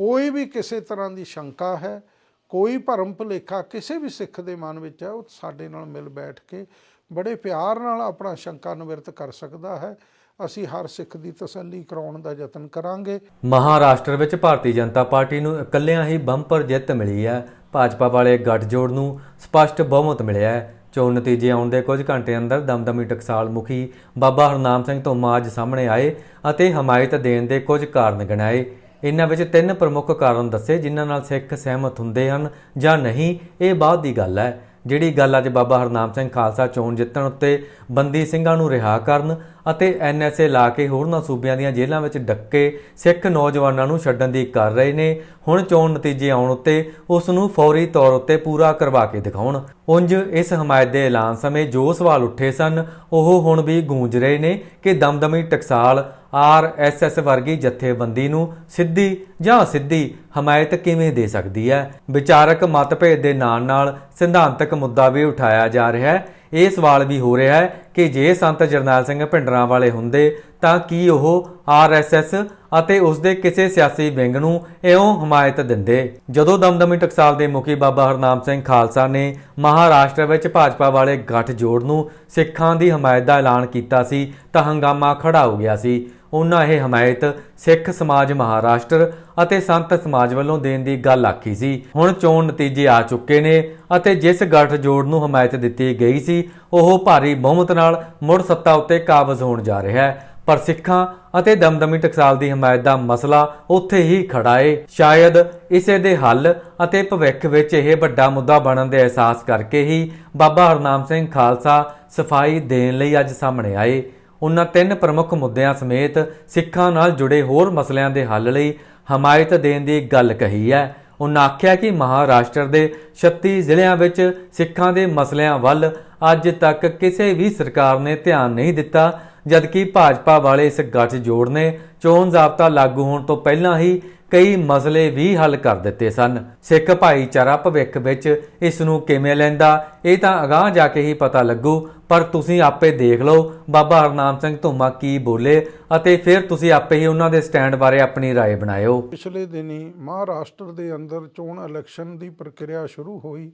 ਕੋਈ ਵੀ ਕਿਸੇ ਤਰ੍ਹਾਂ ਦੀ ਸ਼ੰਕਾ ਹੈ, ਕੋਈ ਭਰਮ ਭੁਲੇਖਾ ਕਿਸੇ ਵੀ ਸਿੱਖ ਦੇ ਮਨ ਵਿੱਚ ਹੈ, ਉਹ ਸਾਡੇ ਨਾਲ ਮਿਲ ਬੈਠ ਕੇ ਬੜੇ ਪਿਆਰ ਨਾਲ ਆਪਣਾ ਸ਼ੰਕਾ ਨਿਵਰਤ ਕਰ ਸਕਦਾ ਹੈ। ਅਸੀਂ ਹਰ ਸਿੱਖ ਦੀ ਤਸੱਲੀ ਕਰਾਉਣ ਦਾ ਯਤਨ ਕਰਾਂਗੇ। ਮਹਾਰਾਸ਼ਟਰ ਵਿੱਚ ਭਾਰਤੀ ਜਨਤਾ ਪਾਰਟੀ ਨੂੰ ਇਕੱਲਿਆਂ ਹੀ ਬੰਪਰ ਜਿੱਤ ਮਿਲੀ ਹੈ। ਭਾਜਪਾ ਵਾਲੇ ਗੱਠਜੋੜ ਨੂੰ ਸਪਸ਼ਟ ਬਹੁਮਤ ਮਿਲਿਆ ਹੈ। ਚੋਣ ਨਤੀਜੇ ਆਉਣ ਦੇ ਕੁਝ ਘੰਟੇ ਅੰਦਰ ਦਮਦਮੀ ਟਕਸਾਲ ਮੁਖੀ ਬਾਬਾ ਹਰਨਾਮ ਸਿੰਘ ਧੁੰਮਾ ਅੱਜ ਸਾਹਮਣੇ ਆਏ ਅਤੇ ਹਮਾਇਤ ਦੇਣ ਦੇ ਕੁਝ ਕਾਰਨ ਗਿਣਾਏ। ਇਹਨਾਂ ਵਿੱਚ ਤਿੰਨ ਪ੍ਰਮੁੱਖ ਕਾਰਨ ਦੱਸੇ, ਜਿਨ੍ਹਾਂ ਨਾਲ ਸਿੱਖ ਸਹਿਮਤ ਹੁੰਦੇ ਹਨ ਜਾਂ ਨਹੀਂ, ਇਹ ਬਾਅਦ ਦੀ ਗੱਲ ਹੈ। ਜਿਹੜੀ ਗੱਲ ਅੱਜ ਬਾਬਾ ਹਰਨਾਮ ਸਿੰਘ ਖਾਲਸਾ ਚੋਣ ਜਿੱਤਣ ਉੱਤੇ ਬੰਦੀ ਸਿੰਘਾਂ ਨੂੰ ਰਿਹਾ ਕਰਨ ਅਤੇ ਐਨਐਸਏ ਲਾ ਕੇ ਹੋਰਨਾਂ ਸੂਬਿਆਂ ਦੀਆਂ ਜੇਲ੍ਹਾਂ ਵਿੱਚ ਡੱਕੇ ਸਿੱਖ ਨੌਜਵਾਨਾਂ ਨੂੰ ਛੱਡਣ ਦੀ ਕਰ ਰਹੇ ਨੇ, ਹੁਣ ਚੋਣ ਨਤੀਜੇ ਆਉਣ ਉੱਤੇ ਉਸ ਨੂੰ ਫੌਰੀ ਤੌਰ ਉੱਤੇ ਪੂਰਾ ਕਰਵਾ ਕੇ ਦਿਖਾਉਣ। ਉਂਝ ਇਸ ਹਮਾਇਤ ਦੇ ਐਲਾਨ ਸਮੇਂ ਜੋ ਸਵਾਲ ਉੱਠੇ ਸਨ, ਉਹ ਹੁਣ ਵੀ ਗੂੰਜ ਰਹੇ ਨੇ ਕਿ ਦਮਦਮੀ ਟਕਸਾਲ ਆਰਐਸਐਸ ਵਰਗੀ ਜਥੇਬੰਦੀ ਨੂੰ ਸਿੱਧੀ ਜਾਂ ਸਿੱਧੀ ਹਮਾਇਤ ਕਿਵੇਂ ਦੇ ਸਕਦੀ ਹੈ? ਵਿਚਾਰਕ ਮਤਭੇਦ ਦੇ ਨਾਲ ਨਾਲ ਸਿਧਾਂਤਕ ਮੁੱਦਾ ਵੀ ਉਠਾਇਆ ਜਾ ਰਿਹਾ ਹੈ। ਇਹ ਸਵਾਲ ਵੀ ਹੋ ਰਿਹਾ ਹੈ ਕਿ ਜੇ ਸੰਤ ਜਰਨੈਲ ਸਿੰਘ ਭਿੰਡਰਾਂ ਵਾਲੇ ਹੁੰਦੇ ਤਾਂ ਕੀ ਉਹ ਆਰਐਸਐਸ ਅਤੇ ਉਸ ਦੇ ਕਿਸੇ ਸਿਆਸੀ ਵਿੰਗ ਨੂੰ ਇਉਂ ਹਮਾਇਤ ਦਿੰਦੇ? ਜਦੋਂ ਦਮਦਮੀ ਟਕਸਾਲ ਦੇ ਮੁਖੀ ਬਾਬਾ ਹਰਨਾਮ ਸਿੰਘ ਖਾਲਸਾ ਨੇ ਮਹਾਰਾਸ਼ਟਰ ਵਿੱਚ ਭਾਜਪਾ ਵਾਲੇ ਗੱਠਜੋੜ ਨੂੰ ਸਿੱਖਾਂ ਦੀ ਹਮਾਇਤ ਦਾ ਐਲਾਨ ਕੀਤਾ ਸੀ ਤਾਂ ਹੰਗਾਮਾ ਖੜਾ ਹੋ ਗਿਆ ਸੀ। ਉਹਨਾਂ ਇਹ ਹਮਾਇਤ ਸਿੱਖ ਸਮਾਜ ਮਹਾਰਾਸ਼ਟਰ ਅਤੇ ਸੰਤ ਸਮਾਜ ਵੱਲੋਂ ਦੇਣ ਦੀ ਗੱਲ ਆਖੀ ਸੀ। ਹੁਣ ਚੋਣ ਨਤੀਜੇ ਆ ਚੁੱਕੇ ਨੇ ਅਤੇ ਜਿਸ ਗੱਠਜੋੜ ਨੂੰ ਹਮਾਇਤ ਦਿੱਤੀ ਗਈ ਸੀ, ਉਹ ਭਾਰੀ ਬਹੁਮਤ ਨਾਲ ਮੁੜ ਸੱਤਾ ਉੱਤੇ ਕਾਬਜ਼ ਹੋਣ ਜਾ ਰਿਹਾ ਹੈ। ਪਰ ਸਿੱਖਾਂ ਅਤੇ ਦਮਦਮੀ ਟਕਸਾਲ ਦੀ ਹਮਾਇਤ ਦਾ ਮਸਲਾ ਉੱਥੇ ਹੀ ਖੜਾ ਏ। ਸ਼ਾਇਦ ਇਸੇ ਦੇ ਹੱਲ ਅਤੇ ਭਵਿੱਖ ਵਿੱਚ ਇਹ ਵੱਡਾ ਮੁੱਦਾ ਬਣਨ ਦੇ ਅਹਿਸਾਸ ਕਰਕੇ ਹੀ ਬਾਬਾ ਹਰਨਾਮ ਸਿੰਘ ਖਾਲਸਾ ਸਫ਼ਾਈ ਦੇਣ ਲਈ ਅੱਜ ਸਾਹਮਣੇ ਆਏ। ਉਹਨਾਂ ਤਿੰਨ ਪ੍ਰਮੁੱਖ ਮੁੱਦਿਆਂ ਸਮੇਤ ਸਿੱਖਾਂ ਨਾਲ ਜੁੜੇ ਹੋਰ ਮਸਲਿਆਂ ਦੇ ਹੱਲ ਲਈ ਹਮਾਇਤ ਦੇਣ ਦੀ ਗੱਲ ਕਹੀ ਹੈ। ਉਹਨਾਂ ਆਖਿਆ ਕਿ ਮਹਾਰਾਸ਼ਟਰ ਦੇ 36 ਜ਼ਿਲ੍ਹਿਆਂ ਵਿੱਚ ਸਿੱਖਾਂ ਦੇ ਮਸਲਿਆਂ ਵੱਲ ਅੱਜ ਤੱਕ ਕਿਸੇ ਵੀ ਸਰਕਾਰ ਨੇ ਧਿਆਨ ਨਹੀਂ ਦਿੱਤਾ, ਜਦਕਿ ਭਾਜਪਾ ਵਾਲੇ ਇਸ ਗੱਠਜੋੜ ਨੇ ਚੋਣ ਜ਼ਾਬਤਾ ਲਾਗੂ ਹੋਣ ਤੋਂ ਪਹਿਲਾਂ ਹੀ ਕਈ ਮਸਲੇ ਵੀ ਹੱਲ ਕਰ ਦਿੱਤੇ ਸਨ ਸਿੱਖ ਭਾਈਚਾਰਾ ਭਵਿੱਖ ਵਿੱਚ ਇਸ ਨੂੰ ਕਿਵੇਂ ਲੈਂਦਾ ਇਹ ਤਾਂ ਅਗਾਹ ਜਾ ਕੇ ਹੀ ਪਤਾ ਲੱਗੂ ਪਰ ਤੁਸੀਂ ਆਪੇ ਦੇਖ ਲਓ ਬਾਬਾ ਹਰਨਾਮ ਸਿੰਘ ਧੁੰਮਾ ਕੀ ਬੋਲੇ ਅਤੇ ਫਿਰ ਤੁਸੀਂ ਆਪੇ ਹੀ ਉਹਨਾਂ ਦੇ ਸਟੈਂਡ ਬਾਰੇ ਆਪਣੀ رائے ਬਣਾਇਓ ਪਿਛਲੇ ਦਿਨੀ ਮਹਾਰਾਸ਼ਟਰ ਦੇ ਅੰਦਰ ਚੋਣ ਇਲੈਕਸ਼ਨ ਦੀ ਪ੍ਰਕਿਰਿਆ ਸ਼ੁਰੂ ਹੋਈ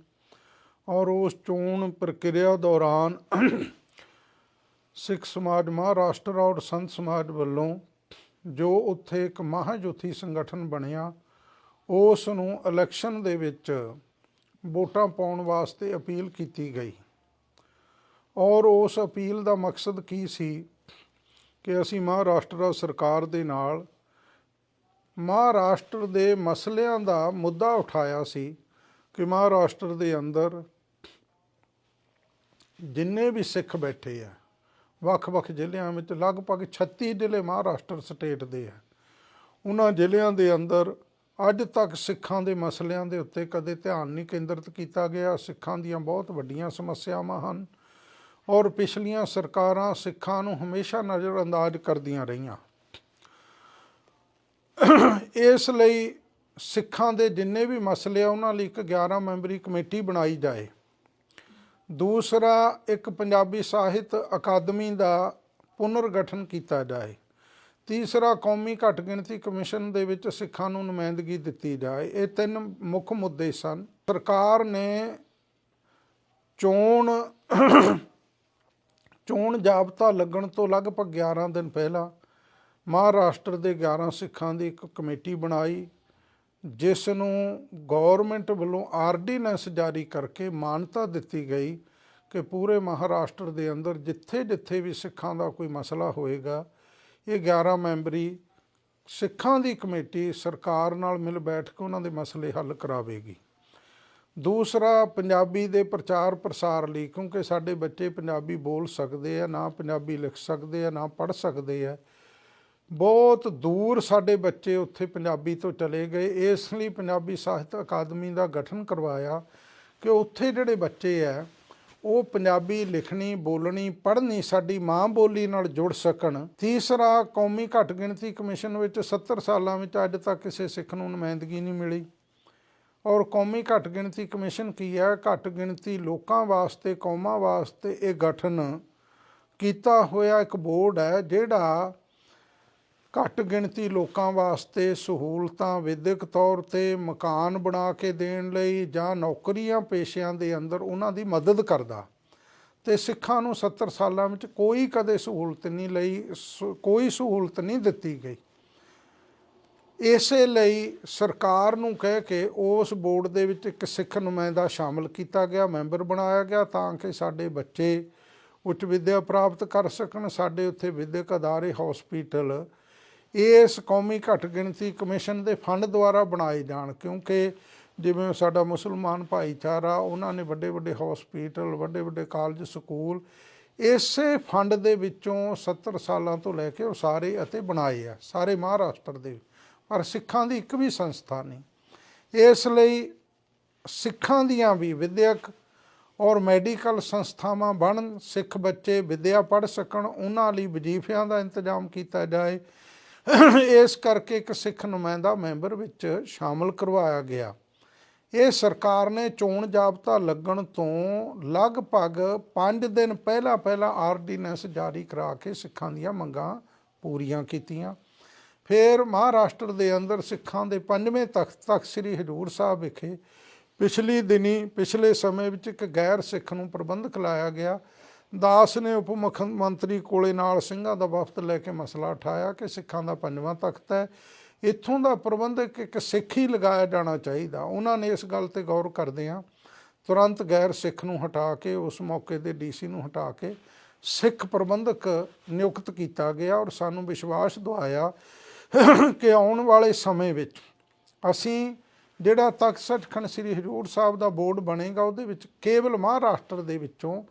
ਔਰ ਉਸ ਚੋਣ ਪ੍ਰਕਿਰਿਆ ਦੌਰਾਨ ਸਿੱਖ ਸਮਾਜ ਮਹਾਰਾਸ਼ਟਰ ਔਰ ਸੰਤ ਸਮਾਜ ਵੱਲੋਂ ਜੋ ਉੱਥੇ ਇੱਕ ਮਹਾਜੋਥੀ ਸੰਗਠਨ ਬਣਿਆ, ਉਸ ਨੂੰ ਇਲੈਕਸ਼ਨ ਦੇ ਵਿੱਚ ਵੋਟਾਂ ਪਾਉਣ ਵਾਸਤੇ ਅਪੀਲ ਕੀਤੀ ਗਈ। ਔਰ ਉਸ ਅਪੀਲ ਦਾ ਮਕਸਦ ਕੀ ਸੀ ਕਿ ਅਸੀਂ ਮਹਾਰਾਸ਼ਟਰ ਸਰਕਾਰ ਦੇ ਨਾਲ ਮਹਾਰਾਸ਼ਟਰ ਦੇ ਮਸਲਿਆਂ ਦਾ ਮੁੱਦਾ ਉਠਾਇਆ ਸੀ ਕਿ ਮਹਾਰਾਸ਼ਟਰ ਦੇ ਅੰਦਰ ਜਿੰਨੇ ਵੀ ਸਿੱਖ ਬੈਠੇ ਆ ਵੱਖ-ਵੱਖ ਜ਼ਿਲ੍ਹਿਆਂ ਵਿੱਚ ਲਗਭਗ 36 ਜ਼ਿਲ੍ਹੇ ਮਹਾਰਾਸ਼ਟਰ ਸਟੇਟ ਦੇ ਹੈ ਉਹਨਾਂ ਜ਼ਿਲ੍ਹਿਆਂ ਦੇ ਅੰਦਰ ਅੱਜ ਤੱਕ ਸਿੱਖਾਂ ਦੇ ਮਸਲਿਆਂ ਦੇ ਉੱਤੇ ਕਦੇ ਧਿਆਨ ਨਹੀਂ ਕੇਂਦਰਿਤ ਕੀਤਾ ਗਿਆ। ਸਿੱਖਾਂ ਦੀਆਂ ਬਹੁਤ ਵੱਡੀਆਂ ਸਮੱਸਿਆਵਾਂ ਹਨ ਔਰ ਪਿਛਲੀਆਂ ਸਰਕਾਰਾਂ ਸਿੱਖਾਂ ਨੂੰ ਹਮੇਸ਼ਾ ਨਜ਼ਰਅੰਦਾਜ਼ ਕਰਦੀਆਂ ਰਹੀਆਂ। ਇਸ ਲਈ ਸਿੱਖਾਂ ਦੇ ਜਿੰਨੇ ਵੀ ਮਸਲੇ ਆ, ਉਹਨਾਂ ਲਈ ਇੱਕ 11 ਮੈਂਬਰੀ ਕਮੇਟੀ ਬਣਾਈ ਜਾਏ। ਦੂਸਰਾ, ਇੱਕ ਪੰਜਾਬੀ ਸਾਹਿਤ ਅਕਾਦਮੀ ਦਾ ਪੁਨਰਗਠਨ ਕੀਤਾ ਜਾਏ। ਤੀਸਰਾ, ਕੌਮੀ ਘੱਟ ਗਿਣਤੀ ਕਮਿਸ਼ਨ ਦੇ ਵਿੱਚ ਸਿੱਖਾਂ ਨੂੰ ਨੁਮਾਇੰਦਗੀ ਦਿੱਤੀ ਜਾਏ। ਇਹ ਤਿੰਨ ਮੁੱਖ ਮੁੱਦੇ ਸਨ। ਸਰਕਾਰ ਨੇ ਚੋਣ ਚੋਣ ਜਾਬਤਾ ਲੱਗਣ ਤੋਂ ਲਗਭਗ 11 ਦਿਨ ਪਹਿਲਾਂ ਮਹਾਰਾਸ਼ਟਰ ਦੇ 11 ਸਿੱਖਾਂ ਦੀ ਇੱਕ ਕਮੇਟੀ ਬਣਾਈ। ਜਿਸ ਨੂੰ ਗਵਰਨਮੈਂਟ ਵੱਲੋਂ ਆਰਡੀਨੈਂਸ ਜਾਰੀ ਕਰਕੇ ਮਾਨਤਾ ਦਿੱਤੀ ਗਈ ਕਿ ਪੂਰੇ ਮਹਾਰਾਸ਼ਟਰ ਦੇ ਅੰਦਰ ਜਿੱਥੇ-ਜਿੱਥੇ ਵੀ ਸਿੱਖਾਂ ਦਾ ਕੋਈ ਮਸਲਾ ਹੋਏਗਾ, ਇਹ 11 ਮੈਂਬਰੀ ਸਿੱਖਾਂ ਦੀ ਕਮੇਟੀ ਸਰਕਾਰ ਨਾਲ ਮਿਲ ਬੈਠ ਕੇ ਉਹਨਾਂ ਦੇ ਮਸਲੇ ਹੱਲ ਕਰਾਵੇਗੀ। ਦੂਸਰਾ, ਪੰਜਾਬੀ ਦੇ ਪ੍ਰਚਾਰ ਪ੍ਰਸਾਰ ਲਈ, ਕਿਉਂਕਿ ਸਾਡੇ ਬੱਚੇ ਪੰਜਾਬੀ ਬੋਲ ਸਕਦੇ ਆ, ਨਾ ਪੰਜਾਬੀ ਲਿਖ ਸਕਦੇ ਆ, ਨਾ ਪੜ੍ਹ ਸਕਦੇ ਆ ਬਹੁਤ ਦੂਰ ਸਾਡੇ ਬੱਚੇ ਉੱਥੇ ਪੰਜਾਬੀ ਤੋਂ ਚਲੇ ਗਏ। ਇਸ ਲਈ ਪੰਜਾਬੀ ਸਾਹਿਤ ਅਕਾਦਮੀ ਦਾ ਗਠਨ ਕਰਵਾਇਆ ਕਿ ਉੱਥੇ ਜਿਹੜੇ ਬੱਚੇ ਆ, ਉਹ ਪੰਜਾਬੀ ਲਿਖਣੀ, ਬੋਲਣੀ, ਪੜ੍ਹਨੀ ਸਾਡੀ ਮਾਂ ਬੋਲੀ ਨਾਲ ਜੁੜ ਸਕਣ। ਤੀਸਰਾ, ਕੌਮੀ ਘੱਟ ਗਿਣਤੀ ਕਮਿਸ਼ਨ ਵਿੱਚ 70 ਸਾਲਾਂ ਵਿੱਚ ਅੱਜ ਤੱਕ ਕਿਸੇ ਸਿੱਖ ਨੂੰ ਨੁਮਾਇੰਦਗੀ ਨਹੀਂ ਮਿਲੀ। ਔਰ ਕੌਮੀ ਘੱਟ ਗਿਣਤੀ ਕਮਿਸ਼ਨ ਕੀ ਹੈ ਘੱਟ ਗਿਣਤੀ ਲੋਕਾਂ ਵਾਸਤੇ, ਕੌਮਾਂ ਵਾਸਤੇ ਇਹ ਗਠਨ ਕੀਤਾ ਹੋਇਆ ਇੱਕ ਬੋਰਡ ਹੈ, ਜਿਹੜਾ ਘੱਟ ਗਿਣਤੀ ਲੋਕਾਂ ਵਾਸਤੇ ਸਹੂਲਤਾਂ ਵਿਦਿਅਕ ਤੌਰ ਤੇ ਮਕਾਨ ਬਣਾ ਕੇ ਦੇਣ ਲਈ ਜਾਂ ਨੌਕਰੀਆਂ ਪੇਸ਼ਿਆਂ ਦੇ ਅੰਦਰ ਉਹਨਾਂ ਦੀ ਮਦਦ ਕਰਦਾ। ਤੇ ਸਿੱਖਾਂ ਨੂੰ 70 ਸਾਲਾਂ ਵਿੱਚ ਕੋਈ ਕਦੇ ਸਹੂਲਤ ਨਹੀਂ ਲਈ, ਸ- ਕੋਈ ਸਹੂਲਤ ਨਹੀਂ ਦਿੱਤੀ ਗਈ। ਇਸੇ ਲਈ ਸਰਕਾਰ ਨੂੰ ਕਹਿ ਕੇ ਉਸ ਬੋਰਡ ਦੇ ਵਿੱਚ ਇੱਕ ਸਿੱਖ ਨੁਮਾਇੰਦਾ ਸ਼ਾਮਲ ਕੀਤਾ ਗਿਆ, ਮੈਂਬਰ ਬਣਾਇਆ ਗਿਆ ਤਾਂ ਕਿ ਸਾਡੇ ਬੱਚੇ ਉੱਚ ਵਿੱਦਿਆ ਪ੍ਰਾਪਤ ਕਰ ਸਕਣ, ਸਾਡੇ ਉੱਥੇ ਵਿੱਦਿਅਕ ਅਦਾਰੇ, ਹਸਪੀਟਲ ਇਸ ਕੌਮੀ ਘੱਟ ਗਿਣਤੀ ਕਮਿਸ਼ਨ ਦੇ ਫੰਡ ਦੁਆਰਾ ਬਣਾਏ ਜਾਣ, ਕਿਉਂਕਿ ਜਿਵੇਂ ਸਾਡਾ ਮੁਸਲਮਾਨ ਭਾਈਚਾਰਾ, ਉਹਨਾਂ ਨੇ ਵੱਡੇ ਵੱਡੇ ਹਸਪੀਟਲ ਵੱਡੇ ਵੱਡੇ ਕਾਲਜ ਸਕੂਲ ਇਸੇ ਫੰਡ ਦੇ ਵਿੱਚੋਂ 70 ਸਾਲਾਂ ਤੋਂ ਲੈ ਕੇ ਉਹ ਸਾਰੇ ਅਤੇ ਬਣਾਏ ਆ, ਸਾਰੇ ਮਹਾਰਾਸ਼ਟਰ ਦੇ। ਪਰ ਸਿੱਖਾਂ ਦੀ ਇੱਕ ਵੀ ਸੰਸਥਾ ਨਹੀਂ। ਇਸ ਲਈ ਸਿੱਖਾਂ ਦੀਆਂ ਵੀ ਵਿਦਿਅਕ ਔਰ ਮੈਡੀਕਲ ਸੰਸਥਾਵਾਂ ਬਣਨ, ਸਿੱਖ ਬੱਚੇ ਵਿਦਿਆ ਪੜ੍ਹ ਸਕਣ, ਉਹਨਾਂ ਲਈ ਵਜ਼ੀਫਿਆਂ ਦਾ ਇੰਤਜ਼ਾਮ ਕੀਤਾ ਜਾਏ ਇਸ ਕਰਕੇ ਇੱਕ ਸਿੱਖ ਨੁਮਾਇੰਦਾ ਮੈਂਬਰ ਵਿੱਚ ਸ਼ਾਮਲ ਕਰਵਾਇਆ ਗਿਆ। ਇਹ ਸਰਕਾਰ ਨੇ ਚੋਣ ਜਾਬਤਾ ਲੱਗਣ ਤੋਂ ਲਗਭਗ 5 ਦਿਨ ਪਹਿਲਾਂ ਪਹਿਲਾਂ ਆਰਡੀਨੈਂਸ ਜਾਰੀ ਕਰਾ ਕੇ ਸਿੱਖਾਂ ਦੀਆਂ ਮੰਗਾਂ ਪੂਰੀਆਂ ਕੀਤੀਆਂ। ਫਿਰ ਮਹਾਰਾਸ਼ਟਰ ਦੇ ਅੰਦਰ ਸਿੱਖਾਂ ਦੇ ਪੰਜਵੇਂ ਤਖਤ ਤਖਤ ਸ੍ਰੀ ਹਜੂਰ ਸਾਹਿਬ ਵਿਖੇ ਪਿਛਲੀ ਦਿਨੀ, ਪਿਛਲੇ ਸਮੇਂ ਵਿੱਚ ਇੱਕ ਗੈਰ ਸਿੱਖ ਨੂੰ ਪ੍ਰਬੰਧਕ ਲਾਇਆ ਗਿਆ। ਦਾਸ ਨੇ ਉਪ ਮੁੱਖ ਮੰਤਰੀ ਕੋਲੇ ਨਾਲ ਸਿੰਘਾਂ ਦਾ ਵਫਦ ਲੈ ਕੇ ਮਸਲਾ ਉਠਾਇਆ ਕਿ ਸਿੱਖਾਂ ਦਾ ਪੰਜਵਾਂ ਤਖਤ ਹੈ। ਇੱਥੋਂ ਦਾ ਪ੍ਰਬੰਧਕ ਇੱਕ ਸਿੱਖ ਹੀ ਲਗਾਇਆ ਜਾਣਾ ਚਾਹੀਦਾ। ਉਹਨਾਂ ਨੇ ਇਸ ਗੱਲ ਤੇ ਗੌਰ ਕਰਦਿਆਂ ਤੁਰੰਤ ਗੈਰ ਸਿੱਖ ਨੂੰ ਹਟਾ ਕੇ, ਉਸ ਮੌਕੇ ਦੇ ਡੀਸੀ ਨੂੰ ਹਟਾ ਕੇ ਸਿੱਖ ਪ੍ਰਬੰਧਕ ਨਿਯੁਕਤ ਕੀਤਾ ਗਿਆ ਔਰ ਸਾਨੂੰ ਵਿਸ਼ਵਾਸ ਦਿਵਾਇਆ ਕਿ ਆਉਣ ਵਾਲੇ ਸਮੇਂ ਵਿੱਚ ਅਸੀਂ ਜਿਹੜਾ ਤਖਤ ਸੱਚਖੰਡ ਸ੍ਰੀ ਹਜੂਰ ਸਾਹਿਬ ਦਾ ਬੋਰਡ ਬਣੇਗਾ, ਉਹਦੇ ਵਿੱਚ ਕੇਵਲ ਮਹਾਰਾਸ਼ਟਰ ਦੇ ਵਿੱਚੋਂ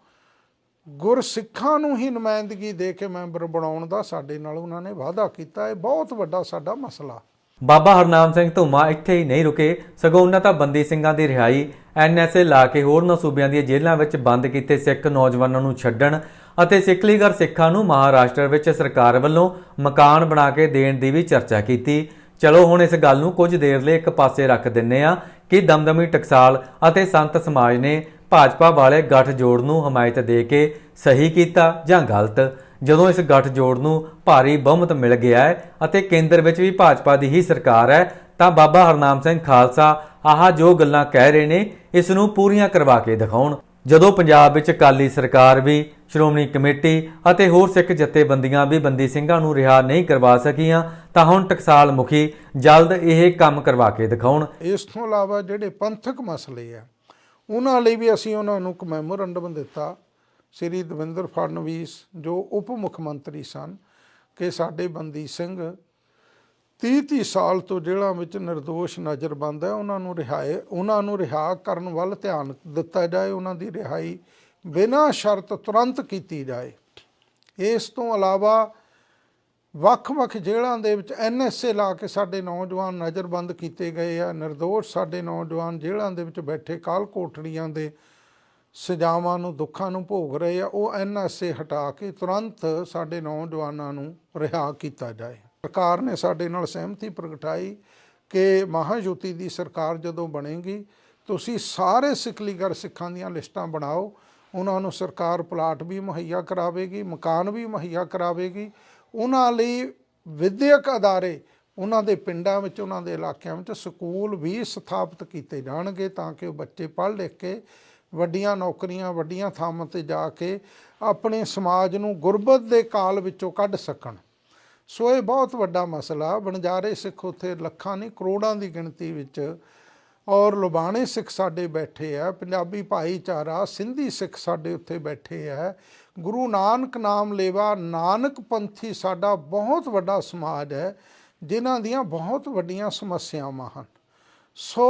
ਗੁਰਸਿੱਖਾਂ ਨੂੰ ਹੀ ਨੁਮਾਇੰਦਗੀ ਦੇ ਕੇ ਮੈਂਬਰ ਬਣਾਉਣ ਦਾ ਸਾਡੇ ਨਾਲ ਉਹਨਾਂ ਨੇ ਵਾਅਦਾ ਕੀਤਾ। ਇਹ ਬਹੁਤ ਵੱਡਾ ਸਾਡਾ ਮਸਲਾ। ਬਾਬਾ ਹਰਨਾਮ ਸਿੰਘ ਧੂਮਾ ਇੱਥੇ ਹੀ ਨਹੀਂ ਰੁਕੇ। ਸਗੋਂ ਉਹਨਾਂ ਤਾਂ ਬੰਦੀ ਸਿੰਘਾਂ ਦੀ ਰਿਹਾਈ ਐਨਐਸਏ ਲਾ ਕੇ ਹੋਰਨਾਂ ਸੂਬਿਆਂ ਦੀਆਂ ਜੇਲ੍ਹਾਂ ਵਿੱਚ ਬੰਦ ਕੀਤੇ ਸਿੱਖ ਨੌਜਵਾਨਾਂ ਨੂੰ ਛੱਡਣ ਅਤੇ ਸਿੱਖਲੀਗਰ ਸਿੱਖਾਂ ਨੂੰ ਮਹਾਰਾਸ਼ਟਰ ਵਿੱਚ ਸਰਕਾਰ ਵੱਲੋਂ ਮਕਾਨ ਬਣਾ ਕੇ ਦੇਣ ਦੀ ਵੀ ਚਰਚਾ ਕੀਤੀ। ਚਲੋ ਹੁਣ ਇਸ ਗੱਲ ਨੂੰ ਕੁਝ ਦੇਰ ਲਈ ਇੱਕ ਪਾਸੇ ਰੱਖ ਦਿੰਨੇ ਆ ਕਿ ਦਮਦਮੀ ਟਕਸਾਲ ਅਤੇ ਸੰਤ ਸਮਾਜ ਨੇ ਭਾਜਪਾ ਵਾਲੇ ਗੱਠ ਜੋੜ ਨੂੰ ਹਮਾਇਤ ਦੇ ਕੇ ਸਹੀ ਕੀਤਾ ਜਾਂ ਗਲਤ? ਜਦੋਂ ਇਸ ਗੱਠ ਜੋੜ ਨੂੰ ਭਾਰੀ ਬਹੁਮਤ ਮਿਲ ਗਿਆ ਹੈ ਅਤੇ ਕੇਂਦਰ ਵਿੱਚ ਵੀ ਭਾਜਪਾ ਦੀ ਹੀ ਸਰਕਾਰ ਹੈ, ਤਾਂ ਬਾਬਾ ਹਰਨਾਮ ਸਿੰਘ ਖਾਲਸਾ ਆਹ ਜੋ ਗੱਲਾਂ ਕਹਿ ਰਹੇ ਨੇ, ਇਸ ਨੂੰ ਪੂਰੀਆਂ ਕਰਵਾ ਕੇ ਦਿਖਾਉਣ। ਜਦੋਂ ਪੰਜਾਬ ਵਿੱਚ ਕਾਲੀ ਸਰਕਾਰ ਵੀ, ਸ਼੍ਰੋਮਣੀ ਕਮੇਟੀ ਅਤੇ ਹੋਰ ਸਿੱਖ ਜਥੇਬੰਦੀਆਂ ਵੀ ਬੰਦੀ ਸਿੰਘਾਂ ਨੂੰ ਰਿਹਾ ਨਹੀਂ ਕਰਵਾ ਸਕੀਆਂ, ਤਾਂ ਹੁਣ ਟਕਸਾਲ ਮੁਖੀ ਜਲਦ ਇਹ ਕੰਮ ਕਰਵਾ ਕੇ ਦਿਖਾਉਣ। ਇਸ ਤੋਂ ਇਲਾਵਾ ਜਿਹੜੇ ਪੰਥਕ ਮਸਲੇ ਆ ਉਹਨਾਂ ਲਈ ਵੀ ਅਸੀਂ ਉਹਨਾਂ ਨੂੰ ਇੱਕ ਮੈਮੋਰੰਡਮ ਦਿੱਤਾ, ਸ੍ਰੀ ਦਵਿੰਦਰ ਫੜਨਵੀਸ, ਜੋ ਉਪ ਮੁੱਖ ਮੰਤਰੀ ਸਨ, ਕਿ ਸਾਡੇ ਬੰਦੀ ਸਿੰਘ 30-30 ਸਾਲ ਤੋਂ ਜੇਲ੍ਹਾਂ ਵਿੱਚ ਨਿਰਦੋਸ਼ ਨਜ਼ਰਬੰਦ ਹੈ। ਉਹਨਾਂ ਨੂੰ ਰਿਹਾਏ, ਉਹਨਾਂ ਨੂੰ ਰਿਹਾ ਕਰਨ ਵੱਲ ਧਿਆਨ ਦਿੱਤਾ ਜਾਏ, ਉਹਨਾਂ ਦੀ ਰਿਹਾਈ ਬਿਨਾਂ ਸ਼ਰਤ ਤੁਰੰਤ ਕੀਤੀ ਜਾਏ। ਇਸ ਤੋਂ ਇਲਾਵਾ ਵੱਖ-ਵੱਖ ਜੇਲ੍ਹਾਂ ਦੇ ਵਿੱਚ ਐਨਐਸਏ ਲਾ ਕੇ ਸਾਡੇ ਨੌਜਵਾਨ ਨਜ਼ਰਬੰਦ ਕੀਤੇ ਗਏ ਆ। ਨਿਰਦੋਸ਼ ਸਾਡੇ ਨੌਜਵਾਨ ਜੇਲ੍ਹਾਂ ਦੇ ਵਿੱਚ ਬੈਠੇ ਕਾਲ ਕੋਠੜੀਆਂ ਦੇ ਸਜ਼ਾਵਾਂ ਨੂੰ, ਦੁੱਖਾਂ ਨੂੰ ਭੋਗ ਰਹੇ ਆ। ਉਹ ਐਨਐਸਏ ਹਟਾ ਕੇ ਤੁਰੰਤ ਸਾਡੇ ਨੌਜਵਾਨਾਂ ਨੂੰ ਰਿਹਾ ਕੀਤਾ ਜਾਏ। ਸਰਕਾਰ ਨੇ ਸਾਡੇ ਨਾਲ ਸਹਿਮਤੀ ਪ੍ਰਗਟਾਈ ਕਿ ਮਹਾਯੁਤੀ ਦੀ ਸਰਕਾਰ ਜਦੋਂ ਬਣੇਗੀ, ਤੁਸੀਂ ਸਾਰੇ ਸਿੱਖਲੀਗਰ ਸਿੱਖਾਂ ਦੀਆਂ ਲਿਸਟਾਂ ਬਣਾਓ। ਉਹਨਾਂ ਨੂੰ ਸਰਕਾਰ ਪਲਾਟ ਵੀ ਮੁਹੱਈਆ ਕਰਾਵੇਗੀ, ਮਕਾਨ ਵੀ ਮੁਹੱਈਆ ਕਰਾਵੇਗੀ। ਉਹਨਾਂ ਲਈ ਵਿਦਿਅਕ ਅਦਾਰੇ ਉਹਨਾਂ ਦੇ ਪਿੰਡਾਂ ਵਿੱਚ, ਉਹਨਾਂ ਦੇ ਇਲਾਕਿਆਂ ਵਿੱਚ ਸਕੂਲ ਵੀ ਸਥਾਪਿਤ ਕੀਤੇ ਜਾਣਗੇ ਤਾਂ ਕਿ ਉਹ ਬੱਚੇ ਪੜ੍ਹ ਲਿਖ ਕੇ ਵੱਡੀਆਂ ਨੌਕਰੀਆਂ, ਵੱਡੀਆਂ ਥਾਵਾਂ ਤੇ ਜਾ ਕੇ ਆਪਣੇ ਸਮਾਜ ਨੂੰ ਗੁਰਬਤ ਦੇ ਕਾਲ ਵਿੱਚੋਂ ਕੱਢ ਸਕਣ। ਸੋ ਇਹ ਬਹੁਤ ਵੱਡਾ ਮਸਲਾ ਬਣਜਾਰੇ ਸਿੱਖ ਉੱਥੇ ਲੱਖਾਂ ਨਹੀਂ, ਕਰੋੜਾਂ ਦੀ ਗਿਣਤੀ ਵਿੱਚ ਔਰ ਲੁਬਾਣੇ ਸਿੱਖ ਸਾਡੇ ਬੈਠੇ ਆ। ਪੰਜਾਬੀ ਭਾਈਚਾਰਾ, ਸਿੰਧੀ ਸਿੱਖ ਸਾਡੇ ਉੱਥੇ ਬੈਠੇ ਆ। ਗੁਰੂ ਨਾਨਕ ਨਾਮ ਲੇਵਾ ਨਾਨਕ ਪੰਥੀ ਸਾਡਾ ਬਹੁਤ ਵੱਡਾ ਸਮਾਜ ਹੈ, ਜਿਨ੍ਹਾਂ ਦੀਆਂ ਬਹੁਤ ਵੱਡੀਆਂ ਸਮੱਸਿਆਵਾਂ ਹਨ। ਸੋ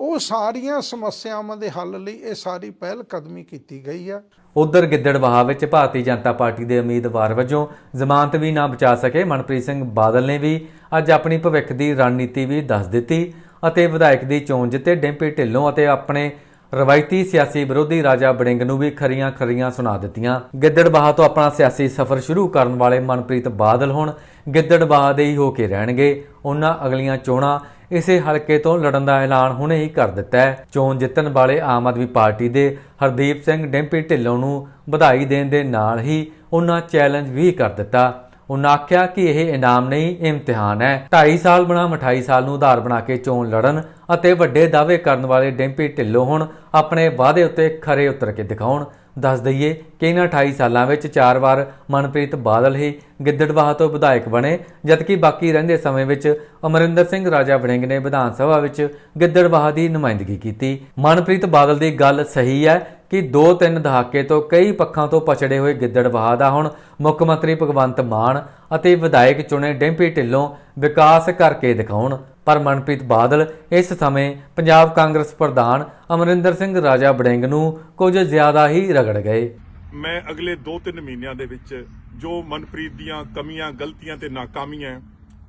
ਉਹ ਸਾਰੀਆਂ ਸਮੱਸਿਆਵਾਂ ਦੇ ਹੱਲ ਲਈ ਇਹ ਸਾਰੀ ਪਹਿਲ ਕਦਮੀ ਕੀਤੀ ਗਈ ਹੈ ਉਧਰ ਗਿੱਦੜਵਾਹਾ ਵਿੱਚ ਭਾਰਤੀ ਜਨਤਾ ਪਾਰਟੀ ਦੇ ਉਮੀਦਵਾਰ ਵਜੋਂ ਜ਼ਮਾਨਤ ਵੀ ਨਾ ਬਚਾ ਸਕੇ, ਮਨਪ੍ਰੀਤ ਸਿੰਘ ਬਾਦਲ ਨੇ ਵੀ ਅੱਜ ਆਪਣੀ ਭਵਿੱਖ ਦੀ ਰਣਨੀਤੀ ਵੀ ਦੱਸ ਦਿੱਤੀ ਅਤੇ ਵਿਧਾਇਕ ਦੀ ਚੋਣ ਜਿੱਤੇ ਡੈਂਪੀ ਢਿੱਲੋਂ ਅਤੇ ਆਪਣੇ ਰਵਾਇਤੀ ਸਿਆਸੀ ਵਿਰੋਧੀ ਰਾਜਾ ਬੜਿੰਗ ਨੂੰ ਵੀ ਖਰੀਆਂ ਖਰੀਆਂ ਸੁਣਾ ਦਿੱਤੀਆਂ। ਗਿੱਦੜਬਾਹਾ ਤੋਂ ਆਪਣਾ ਸਿਆਸੀ ਸਫ਼ਰ ਸ਼ੁਰੂ ਕਰਨ ਵਾਲੇ ਮਨਪ੍ਰੀਤ ਬਾਦਲ ਹੁਣ ਗਿੱਦੜਬਾਹਾ ਦੇ ਹੀ ਹੋ ਕੇ ਰਹਿਣਗੇ। ਉਹਨਾਂ ਅਗਲੀਆਂ ਚੋਣਾਂ ਇਸੇ ਹਲਕੇ ਤੋਂ ਲੜਨ ਦਾ ਐਲਾਨ ਹੁਣੇ ਹੀ ਕਰ ਦਿੱਤਾ ਹੈ। ਚੋਣ ਜਿੱਤਣ ਵਾਲੇ ਆਮ ਆਦਮੀ ਪਾਰਟੀ ਦੇ ਹਰਦੀਪ ਸਿੰਘ ਡੈਂਪੀ ਢਿੱਲੋਂ ਨੂੰ ਵਧਾਈ ਦੇਣ ਦੇ ਨਾਲ ਹੀ ਉਹਨਾਂ ਚੈਲੰਜ ਵੀ ਕਰ ਦਿੱਤਾ। ਉਹਨਾਂ ਆਖਿਆ ਕਿ ਇਹ ਇਨਾਮ ਨਹੀਂ ਇਮਤਿਹਾਨ ਹੈ। 2.5 ਸਾਲ ਬਣਾ 28 ਸਾਲ ਨੂੰ ਆਧਾਰ ਬਣਾ ਕੇ ਚੋਣ ਲੜਨ ਅਤੇ ਵੱਡੇ ਦਾਅਵੇ ਕਰਨ ਵਾਲੇ ਡੈਂਪੀ ਢਿੱਲੋਂ ਹੁਣ ਆਪਣੇ ਵਾਅਦੇ ਉੱਤੇ ਖਰੇ ਉਤਰ ਕੇ ਦਿਖਾਉਣ। ਦੱਸ ਦਈਏ ਕਿ ਇਹਨਾਂ 28 ਸਾਲਾਂ ਵਿੱਚ ਚਾਰ ਵਾਰ ਮਨਪ੍ਰੀਤ ਬਾਦਲ ਹੀ ਗਿੱਦੜਵਾਹ ਤੋਂ ਵਿਧਾਇਕ ਬਣੇ, ਜਦਕਿ ਬਾਕੀ ਰਹਿੰਦੇ ਸਮੇਂ ਵਿੱਚ ਅਮਰਿੰਦਰ ਸਿੰਘ, ਰਾਜਾ ਵੜਿੰਗ ਨੇ ਵਿਧਾਨ ਸਭਾ ਵਿੱਚ ਗਿੱਦੜਵਾਹ ਦੀ ਨੁਮਾਇੰਦਗੀ ਕੀਤੀ। ਮਨਪ੍ਰੀਤ ਬਾਦਲ ਦੀ ਗੱਲ ਸਹੀ ਹੈ ਕਿ ਦੋ ਤਿੰਨ ਦਹਾਕੇ ਤੋਂ ਕਈ ਪੱਖਾਂ ਤੋਂ ਪਛੜੇ ਹੋਏ ਗਿੱਦੜਵਾਹ ਦਾ ਹੁਣ ਮੁੱਖ ਮੰਤਰੀ ਭਗਵੰਤ ਮਾਨ ਅਤੇ ਵਿਧਾਇਕ ਚੁਣੇ ਡੈਂਪੀ ਢਿੱਲੋਂ ਵਿਕਾਸ ਕਰਕੇ ਦਿਖਾਉਣ। ਪਰ ਮਨਪ੍ਰੀਤ ਬਾਦਲ ਇਸ ਸਮੇਂ ਪੰਜਾਬ ਕਾਂਗਰਸ ਪ੍ਰਧਾਨ ਅਮਰਿੰਦਰ ਸਿੰਘ ਰਾਜਾ ਬੜਿੰਗ ਨੂੰ ਕੁਝ ਜ਼ਿਆਦਾ ਹੀ ਰਗੜ ਗਏ। ਮੈਂ ਅਗਲੇ 2-3 ਮਹੀਨਿਆਂ ਦੇ ਵਿੱਚ ਜੋ ਮਨਪ੍ਰੀਤ ਦੀਆਂ ਕਮੀਆਂ, ਗਲਤੀਆਂ ਤੇ ਨਾਕਾਮੀਆਂ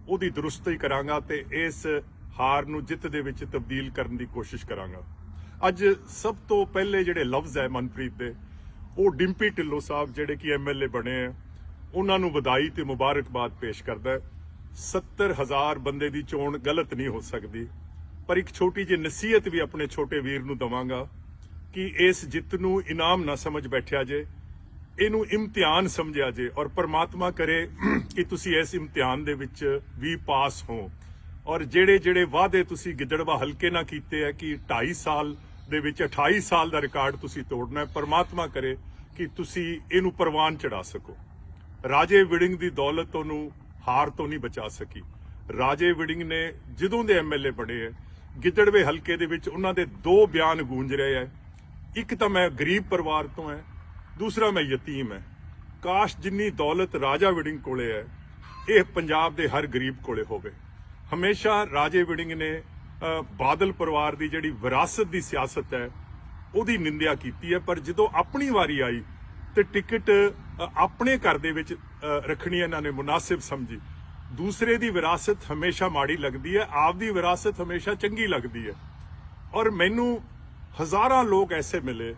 ਉਹਦੀ ਦਰੁਸਤੀ ਕਰਾਂਗਾ ਤੇ ਇਸ ਹਾਰ ਨੂੰ ਜਿੱਤ ਦੇ ਵਿੱਚ ਤਬਦੀਲ ਕਰਨ ਦੀ ਕੋਸ਼ਿਸ਼ ਕਰਾਂਗਾ। ਅੱਜ ਸਭ ਤੋਂ ਪਹਿਲੇ ਜਿਹੜੇ ਲਫ਼ਜ਼ ਹੈ ਮਨਪ੍ਰੀਤ ਦੇ, ਉਹ ਡਿੰਪੀ ਢਿੱਲੋਂ ਸਾਹਿਬ ਜਿਹੜੇ ਕਿ ਐਮਐਲਏ ਬਣੇ ਆ, ਉਹਨਾਂ ਨੂੰ ਵਧਾਈ ਤੇ ਮੁਬਾਰਕਬਾਦ ਪੇਸ਼ ਕਰਦਾ ਹੈ। 70000 ਬੰਦੇ ਦੀ ਚੋਣ ਗਲਤ ਨਹੀਂ ਹੋ ਸਕਦੀ, ਪਰ ਇੱਕ ਛੋਟੀ ਜਿਹੀ ਨਸੀਹਤ ਵੀ ਆਪਣੇ ਛੋਟੇ ਵੀਰ ਨੂੰ ਦਵਾਂਗਾ ਕਿ ਇਸ ਜਿੱਤ ਨੂੰ ਇਨਾਮ ਨਾ ਸਮਝ ਬੈਠਿਆ ਜੇ, ਇਹਨੂੰ ਇਮਤਿਹਾਨ ਸਮਝਿਆ ਜੇ ਔਰ ਪਰਮਾਤਮਾ ਕਰੇ ਕਿ ਤੁਸੀਂ ਇਸ ਇਮਤਿਹਾਨ ਦੇ ਵਿੱਚ ਵੀ ਪਾਸ ਹੋ। ਔਰ ਜਿਹੜੇ ਜਿਹੜੇ ਵਾਅਦੇ ਤੁਸੀਂ ਗਿੱਦੜਵਾ ਹਲਕੇ ਨਾਲ ਕੀਤੇ ਆ ਕਿ 2.5 ਸਾਲ ਦੇ ਵਿੱਚ 28 ਸਾਲ ਦਾ ਰਿਕਾਰਡ ਤੁਸੀਂ ਤੋੜਨਾ ਹੈ। ਪ੍ਰਮਾਤਮਾ ਕਰੇ ਕਿ ਤੁਸੀਂ ਇਹਨੂੰ ਪ੍ਰਵਾਨ ਚੜਾ ਸਕੋ। ਰਾਜੇ ਵਿੜਿੰਗ ਦੀ ਦੌਲਤ ਉਹਨੂੰ ਹਾਰ ਤੋਂ ਨਹੀਂ ਬਚਾ ਸਕੀ। ਰਾਜੇ ਵਿੜਿੰਗ ਨੇ ਜਦੋਂ ਦੇ ਐਮਐਲਏ ਬਣੇ ਹੈ, ਗਿੱਦੜਵੇ ਹਲਕੇ ਦੇ ਵਿੱਚ ਉਹਨਾਂ ਦੇ ਦੋ ਬਿਆਨ ਗੂੰਜ ਰਹੇ ਹੈ। ਇੱਕ ਤਾਂ ਮੈਂ ਗਰੀਬ ਪਰਿਵਾਰ ਤੋਂ ਹੈ, ਦੂਸਰਾ ਮੈਂ ਯਤੀਮ ਹੈ। ਕਾਸ਼ ਜਿੰਨੀ ਦੌਲਤ ਰਾਜਾ ਵਿੜਿੰਗ ਕੋਲੇ ਹੈ, ਇਹ ਪੰਜਾਬ ਦੇ ਹਰ ਗਰੀਬ ਕੋਲੇ ਹੋਵੇ। ਹਮੇਸ਼ਾ ਰਾਜੇ ਵਿੜਿੰਗ ਨੇ ਬਾਦਲ ਪਰਿਵਾਰ ਦੀ ਜਿਹੜੀ ਵਿਰਾਸਤ ਦੀ ਸਿਆਸਤ ਹੈ, ਉਹਦੀ ਨਿੰਦਿਆ ਕੀਤੀ ਹੈ, ਪਰ ਜਦੋਂ ਆਪਣੀ ਵਾਰੀ ਆਈ ਤੇ ਟਿਕਟ ਆਪਣੇ ਘਰ ਦੇ ਵਿੱਚ ਰੱਖਣੀ ਇਹਨਾਂ ਨੇ ਮੁਨਾਸਿਬ ਸਮਝੀ। ਦੂਸਰੇ ਦੀ ਵਿਰਾਸਤ ਹਮੇਸ਼ਾ ਮਾੜੀ ਲੱਗਦੀ ਹੈ ਆਪ ਦੀ ਵਿਰਾਸਤ ਹਮੇਸ਼ਾ ਚੰਗੀ ਲੱਗਦੀ ਹੈ। ਔਰ ਮੈਨੂੰ ਹਜ਼ਾਰਾਂ ਲੋਕ ਐਸੇ ਮਿਲੇ,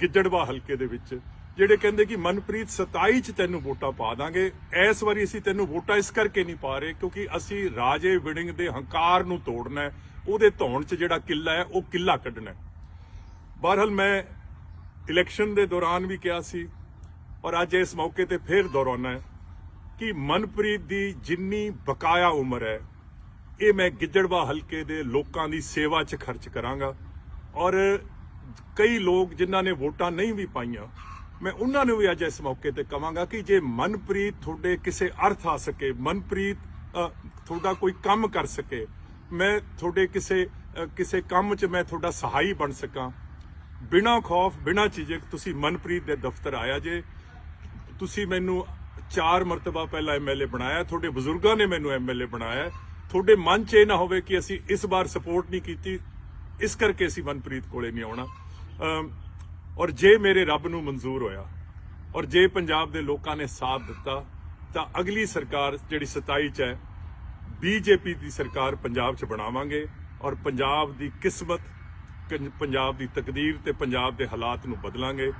ਗਿੱਜੜਵਾ ਹਲਕੇ ਦੇ ਵਿੱਚ, ਜਿਹੜੇ ਕਹਿੰਦੇ ਕਿ ਮਨਪ੍ਰੀਤ 27 ਚ ਤੈਨੂੰ ਵੋਟਾਂ ਪਾ ਦਾਂਗੇ, ਇਸ ਵਾਰੀ ਅਸੀਂ ਤੈਨੂੰ ਵੋਟਾਂ ਇਸ ਕਰਕੇ ਨਹੀਂ ਪਾ ਰਹੇ ਕਿਉਂਕਿ ਅਸੀਂ ਰਾਜੇ ਵਿੜਿੰਗ ਦੇ ਹੰਕਾਰ ਨੂੰ ਤੋੜਨਾ ਹੈ ਉਹਦੇ ਧੌਣ 'ਚ ਜਿਹੜਾ ਕਿੱਲਾ ਹੈ, ਉਹ ਕਿੱਲਾ ਕੱਢਣਾ ਹੈ। ਬਹਰਹਾਲ ਮੈਂ ਇਲੈਕਸ਼ਨ ਦੇ ਦੌਰਾਨ ਵੀ ਕਿਹਾ ਸੀ ਔਰ ਅੱਜ ਇਸ ਮੌਕੇ ਤੇ ਫੇਰ ਦੁਹਰਾਉਣਾ ਹੈ ਕਿ ਮਨਪ੍ਰੀਤ ਦੀ ਜਿੰਨੀ ਬਕਾਇਆ ਉਮਰ ਹੈ, ਇਹ ਮੈਂ ਗਿੱਜੜਵਾ ਹਲਕੇ ਦੇ ਲੋਕਾਂ ਦੀ ਸੇਵਾ 'ਚ ਖਰਚ ਕਰਾਂਗਾ। ਔਰ ਕਈ ਲੋਕ ਜਿਨ੍ਹਾਂ ਨੇ ਵੋਟਾਂ ਨਹੀਂ ਵੀ ਪਾਈਆਂ, ਮੈਂ ਉਹਨਾਂ ਨੂੰ ਵੀ ਅੱਜ ਇਸ ਮੌਕੇ ਤੇ ਕਵਾਂਗਾ ਕਿ ਜੇ ਮਨਪ੍ਰੀਤ ਤੁਹਾਡੇ ਕਿਸੇ ਅਰਥ ਆ ਸਕੇ, ਮਨਪ੍ਰੀਤ ਤੁਹਾਡਾ ਕੋਈ ਕੰਮ ਕਰ ਸਕੇ ਮੈਂ ਤੁਹਾਡੇ ਕਿਸੇ ਕਿਸੇ ਕੰਮ 'ਚ ਮੈਂ ਤੁਹਾਡਾ ਸਹਾਈ ਬਣ ਸਕਾਂ। ਬਿਨਾਂ ਖੌਫ, ਬਿਨਾਂ ਝਿਜਕ ਤੁਸੀਂ ਮਨਪ੍ਰੀਤ ਦੇ ਦਫ਼ਤਰ ਆਇਆ ਜੇ। ਤੁਸੀਂ ਮੈਨੂੰ ਚਾਰ ਮਰਤਬਾ ਪਹਿਲਾਂ ਐਮਐਲਏ ਬਣਾਇਆ। ਤੁਹਾਡੇ ਬਜ਼ੁਰਗਾਂ ਨੇ ਮੈਨੂੰ ਐਮਐਲਏ ਬਣਾਇਆ। ਤੁਹਾਡੇ ਮਨ 'ਚ ਇਹ ਨਾ ਹੋਵੇ ਕਿ ਅਸੀਂ ਇਸ ਵਾਰ ਸਪੋਰਟ ਨਹੀਂ ਕੀਤੀ। ਇਸ ਕਰਕੇ ਅਸੀਂ ਮਨਪ੍ਰੀਤ ਕੋਲੇ ਨਹੀਂ ਆਉਣਾ। ਔਰ ਜੇ ਮੇਰੇ ਰੱਬ ਨੂੰ ਮਨਜ਼ੂਰ ਹੋਇਆ, ਔਰ ਜੇ ਪੰਜਾਬ ਦੇ ਲੋਕਾਂ ਨੇ ਸਾਥ ਦਿੱਤਾ, ਤਾਂ ਅਗਲੀ ਸਰਕਾਰ ਜਿਹੜੀ 27 ਚ ਹੈ ਬੀਜੇਪੀ ਦੀ ਸਰਕਾਰ ਪੰਜਾਬ 'ਚ ਬਣਾਵਾਂਗੇ ਔਰ ਪੰਜਾਬ ਦੀ ਕਿਸਮਤ ਪੰਜਾਬ ਦੀ ਤਕਦੀਰ ਤੇ ਪੰਜਾਬ ਦੇ ਹਾਲਾਤ ਨੂੰ ਬਦਲਾਂਗੇ।